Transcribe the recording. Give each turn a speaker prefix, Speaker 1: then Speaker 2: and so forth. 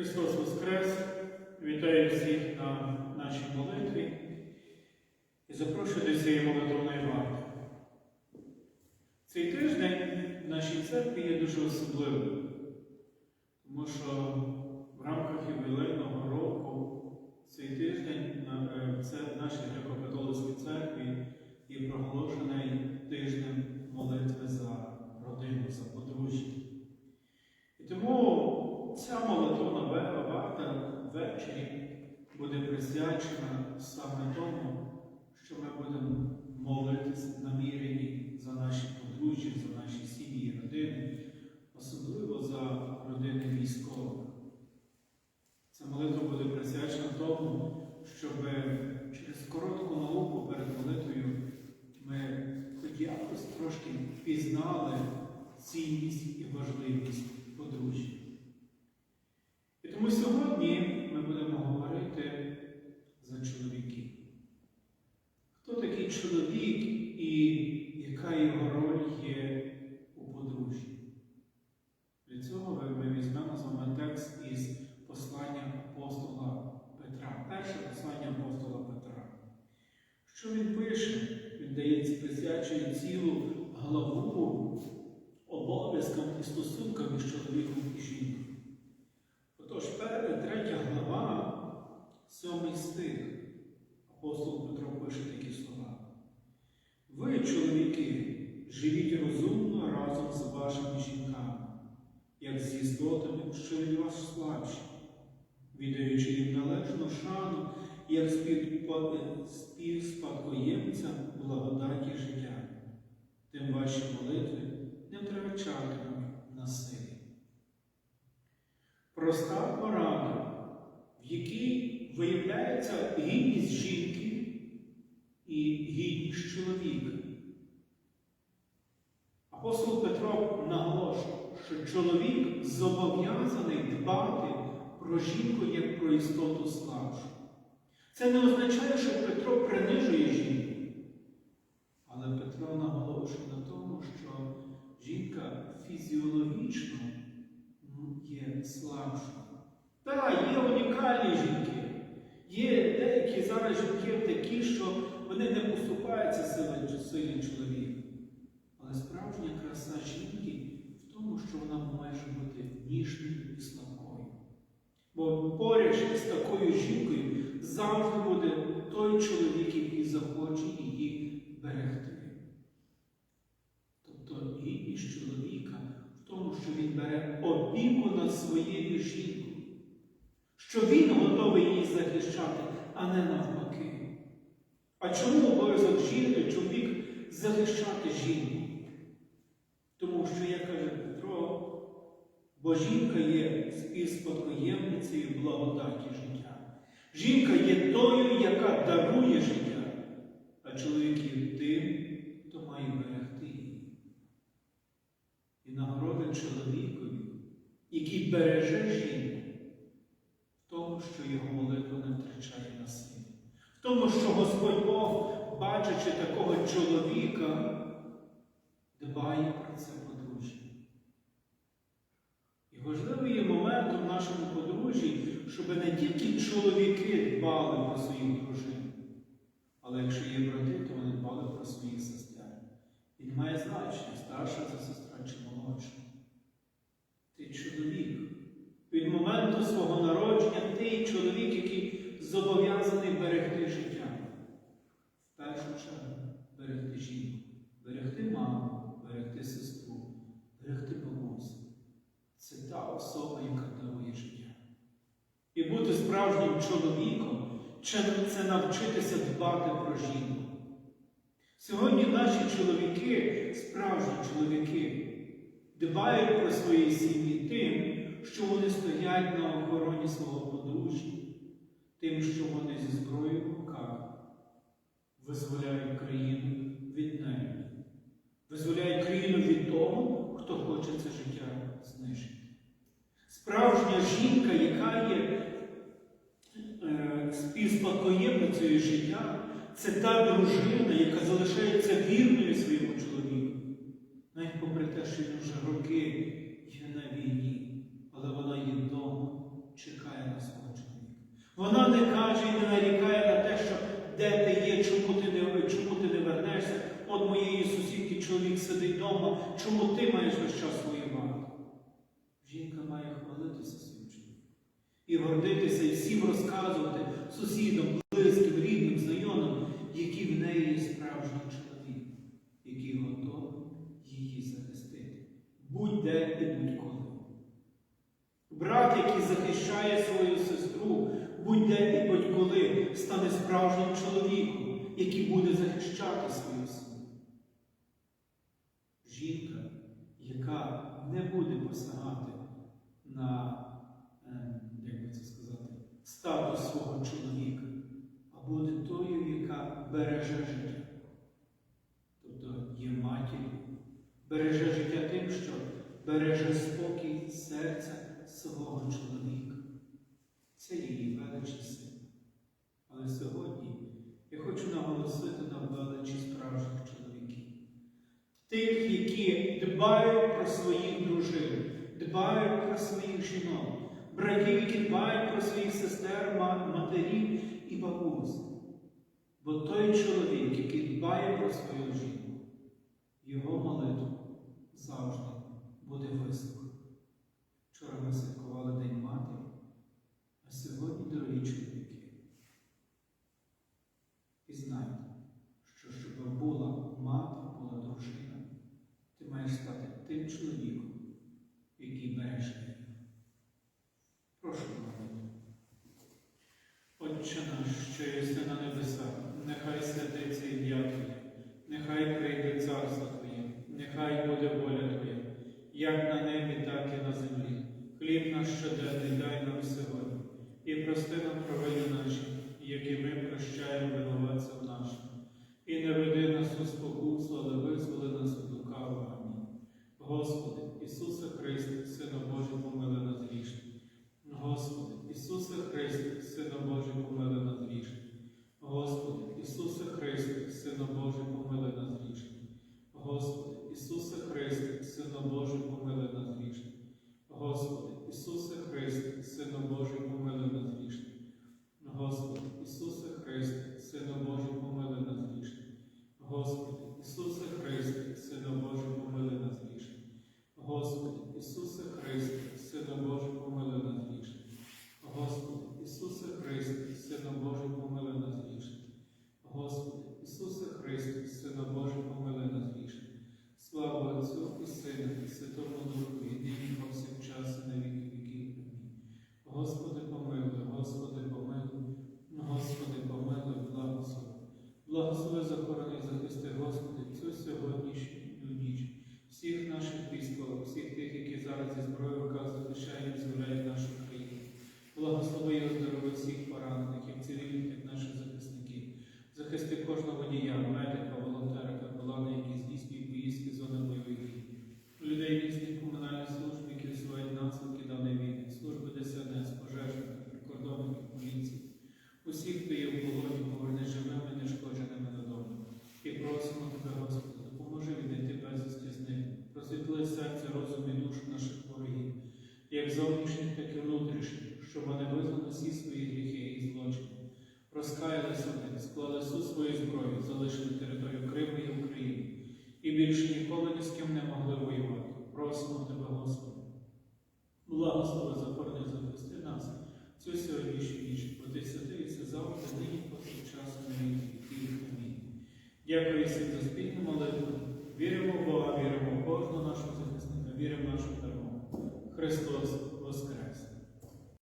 Speaker 1: Христос Воскрес! Вітаю всіх на нашій молитві і запрошую до цієї молитовної варти. Цей тиждень в нашій церкві є дуже особливим, тому що в рамках ювілейного року цей тиждень е, в нашій греко-католицькій церкві є проголошений тижнем молитви за родину, за подружжя. І тому ця молитовна ве- варта ввечері буде присвячена саме тому, що ми будемо молитися намірені за наші подружжя, за наші сім'ї родини, особливо за родини військових. Ця молитва буде присвячена тому, щоб через коротку науку перед молитвою ми хоч якось трошки пізнали цінність і важливість подружжя. І тому сьогодні ми будемо говорити за чоловіків. Хто такий чоловік і яка його роль є у подружжі? Для цього ми візьмемо з вами текст із послання апостола Петра. Перше послання апостола Петра. Що він пише? Він дає присвячує цілу главу обов'язкам і стосункам між чоловіком і жінкою. Пише такі слова. Ви, чоловіки, живіть розумно разом з вашими жінками, як зі здотами, що від вас слабші, віддаючи їм належну шану, як співспадкоємцям благодаті життя. Тим ваші молитви не втрачатимуть на силі. Проста порада, в якій виявляється гідність жінки і гідність чоловіка. Апостол Петро наголошує, що чоловік зобов'язаний дбати про жінку як про істоту слабшу. Це не означає, що Петро принижує жінку. Але Петро наголошує на тому, що жінка фізіологічно ну, є слабшою. Так, є унікальні жінки. Є деякі зараз жінки такі, що вони не поступаються силі, чоловіка. Але справжня краса жінки в тому, що вона може бути ніжною і слабкою. Бо поряд з такою жінкою завжди буде той чоловік, який захоче її берегти. Тобто гідність чоловіка в тому, що він бере опіку над своєю жінкою, що він готовий її захищати, а не навпаки. А чому обов'язок чоловік захищати жінку? Тому що, як каже Петро, бо жінка є співспадкоємницею благодаті життя. Жінка є тою, яка дарує життя, а чоловік є тим, хто має берегти її. І нагорода чоловікові, який береже жінку, в тому, що його молитва не втрачає на силі. В тому, що Господь Бог, бачачи такого чоловіка, дбає про це подружжя. І важливий є момент у нашому подружжі, щоб не тільки чоловіки дбали про своїх дружин, але якщо є брати, то вони дбали про своїх сестер. І не має значення, старша це сестра чи молодша. Ти чоловік. Від моменту свого народження ти чоловік, який зобов'язаний берегти життя. В першу чергу берегти жінку, берегти маму, берегти сестру, берегти бабусю. Це та особа, яка дарує життя. І бути справжнім чоловіком це навчитися дбати про жінку. Сьогодні наші чоловіки, справжні чоловіки, дбають про свої сім'ї тим, що вони стоять на охороні свого подружжя, тим, що вони зі зброєю в руках визволяють країну від неї, визволяють країну від того, хто хоче це життя знищити. Справжня жінка, яка є співспадкоємницею життя, це та дружина, яка залишається вірною своєму чоловіку. Навіть попри те, що він вже роки є на війні, але вона є вдома, чекає на свого чоловіка. Вона не каже і не нарікає на те, що де ти є, чому ти не, чому ти не вернешся. От моєї сусідки чоловік сидить вдома, чому ти маєш весь час воювати? Жінка має хвалитися і гордитися і всім розказувати сусідам, близьким, рідним, знайомим, який в неї є справжній чоловік, який готовий її захистити. Будь-де і будь-коли. Брат, який захищає свою сестру, будь-де і будь-коли стане справжнім чоловіком, який буде захищати свою сім'ю. Жінка, яка не буде посягати на, свого чоловіка, а буде тою, яка береже життя. Тобто є матір'ю, береже життя тим, що береже спокій серця свого чоловіка. Це її величі сила. Але сьогодні я хочу наголосити на величі справжніх чоловіків. Тих, які дбають про своїх дружин, дбають про своїх жінок, які дбають про своїх сестер, ма- матерів і бабусь. Бо той чоловік, який дбає про свою жінку, його молитва завжди буде вислухана. Вчора ми святкували День Матері, а сьогодні, дорогі чоловіки, пізнайте, що щоб була мати, була дружина, ти маєш стати тим чоловіком, який береже буде воля Твоя, як на небі, так і на землі. Хліб наш щоденний дай нам сьогодні, і прости нам провини наші, які ми прощаємо винуватцям нашим. І не веди нас у спокусу, але визволи нас від лукавого. Амінь. Господи, Ісусе Христе, Сина Божий, помили нас грішних. Господи, Ісусе Христе, Сина Божий, помили нас грішних. Господи, Ісусе Христе, Сина Божий, помили нас грішних. Господи, Ісусе Христе, Сина Божий, помили нас грішних. Господи, Ісусе Христе, Сина Божий, помили нас грішних. Господи, Ісусе Христе, Сина Божий, помили нас грішних. Господи, Ісусе Христе, Сина Божий, помили нас грішних. Господи, Ісусе Христе, Сина Божий, помили нас грішних. Господи, Ісусе Христе, Сина Божий, помили нас грішних. Господи, Ісусе Христе, Сина Божий, помили нас грішних. Слава Отцю і Сину, і Святому Духу, і нині і повсякчас, і на віки віків. Амінь. Господи, помилуй, Господи, помилуй, Господи, помилуй, благослови. Благослови, захорони, захисти, Господи, цю сьогоднішню ніч. Всіх наших військових, всіх тих, які зараз зі зброєю в руках захищають і зволяють нашу країну. Благослови і оздорови всіх поранених, як цивільних, так і наших захисників. Захисти кожного водія, медика, волонтера, капелана, які здійснюють поїздки з зони бойових дій. Людей різних комунальних служб, які усувають наслідки даної війни, служби ДСНС, пожежників, прикордонників, поліції. Усіх, хто є в полоні, поверни живими, нешкодженими додому. І просимо тебе, Господи, допоможи відійти безвісті з них, просвітли серця, розум і душу наших ворогів, як зовнішніх, так і внутрішніх, щоб вони визнали всі свої гріхи і злочини, розкаялися в них, склали всю свою зброю, залишили територію Криму і України, і більше ніколи ні з ким не могли воювати. Просимо тебе, Господи. Благослови захорони захисти нас цю сьогоднішню ніч, бо ти святий все завжди, нині повсякчас на віки. Амінь. Дякую всім за спільну молитву. Віримо в Бога, віримо кожного нашого захисника, віримо в нашу перемогу. Христос Воскрес!